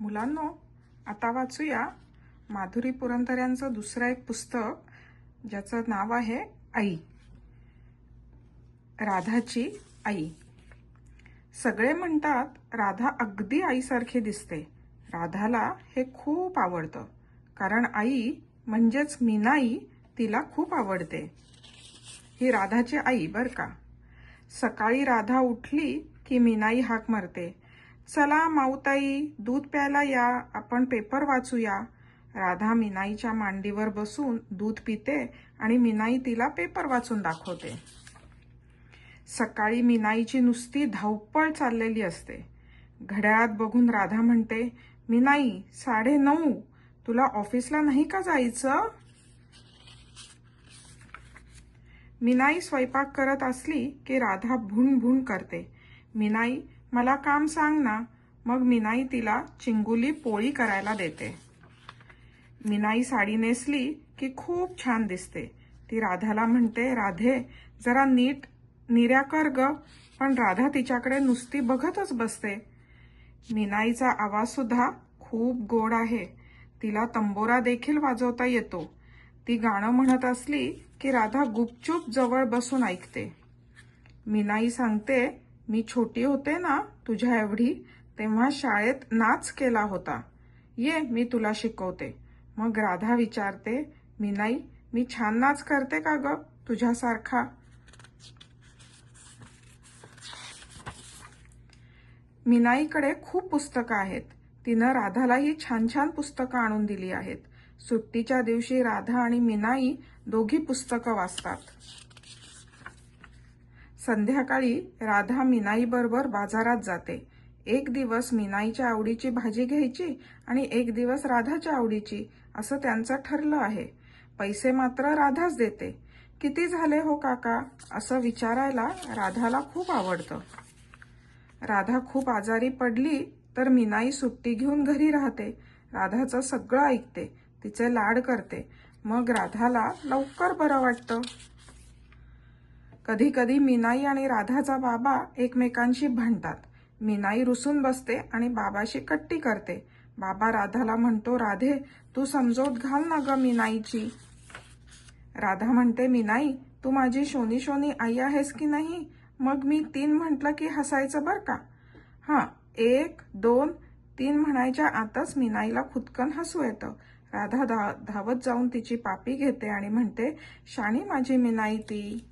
मुलांनो आता वाचूया माधुरी पुरंदऱ्यांचं दुसरं एक पुस्तक ज्याचं नाव आहे आई. राधाची आई. सगळे म्हणतात राधा अगदी आईसारखी दिसते. राधाला हे खूप आवडतं. कारण आई म्हणजेच मीनाई तिला खूप आवडते. ही राधाची आई बर का? सकाळी राधा उठली की मीनाई हाक मारते. चला माऊताई दूध प्यायला या आपण पेपर वाचूया. राधा मिनाईच्या मांडीवर बसून दूध पिते आणि मिनाई तिला पेपर वाचून दाखवते. सकाळी मिनाईची नुसती धावपळ चाललेली असते. घड्याळात बघून राधा म्हणते मिनाई साडे नऊ. तुला ऑफिसला नाही का जायचं? मिनाई स्वयंपाक करत असली की राधा भुण भुण करते. मिनाई मला काम सांग ना. मग मिनाई तिला चिंगुली पोळी करायला देते. मिनाई साडी नेसली की खूप छान दिसते. ती राधाला म्हणते राधे जरा नीट निर्या कर ग पण राधा तिच्याकडे नुसती बघतच बसते. मिनाईचा आवाज सुद्धा खूप गोड आहे. तिला तंबोरा देखील वाजवता येतो. ती गाणं म्हणत असली की राधा गुपचूप जवळ बसून ऐकते. मिनाई सांगते मी छोटी होते ना तुझ्या एवढी तेव्हा शाळेत नाच केला होता. ये मी तुला शिकवते. मग राधा विचारते मीनाई मी छान नाच करते का ग तुझ्यासारखा? मीनाईकडे खूप पुस्तकं आहेत. तिनं राधालाही छान छान पुस्तकं आणून दिली आहेत. सुट्टीच्या दिवशी राधा आणि मीनाई दोघी पुस्तकं वाचतात. संध्याकाळी राधा मिनाईबरोबर बाजारात जाते. एक दिवस मिनाईच्या आवडीची भाजी घ्यायची आणि एक दिवस राधाच्या आवडीची असं त्यांचं ठरलं आहे. पैसे मात्र राधाच देते. किती झाले हो काका? असं विचारायला राधाला खूप आवडतं. राधा खूप आजारी पडली तर मिनाई सुट्टी घेऊन घरी राहते. राधाचं सगळं ऐकते. तिचे लाड करते. मग राधाला लवकर बरं वाटतं. कधी कधी मीनाई आणि राधाचा बाबा एकमेकांशी भांडतात. मीनाई रुसून बसते आणि बाबाशी कट्टी करते. बाबा राधाला म्हणतो राधे तू समजवत घाल ना ग मीनाईची. राधा म्हणते मीनाई तू माझी शोनी शोनी आई आहेस की नाही? मग मी तीन म्हटलं की हसायचं बर का? हां एक दोन तीन म्हणायच्या आताच मीनाईला खुदकन हसू येतं. राधा धा धावत जाऊन तिची पापी घेते आणि म्हणते शाणी माझी मीनाई ती.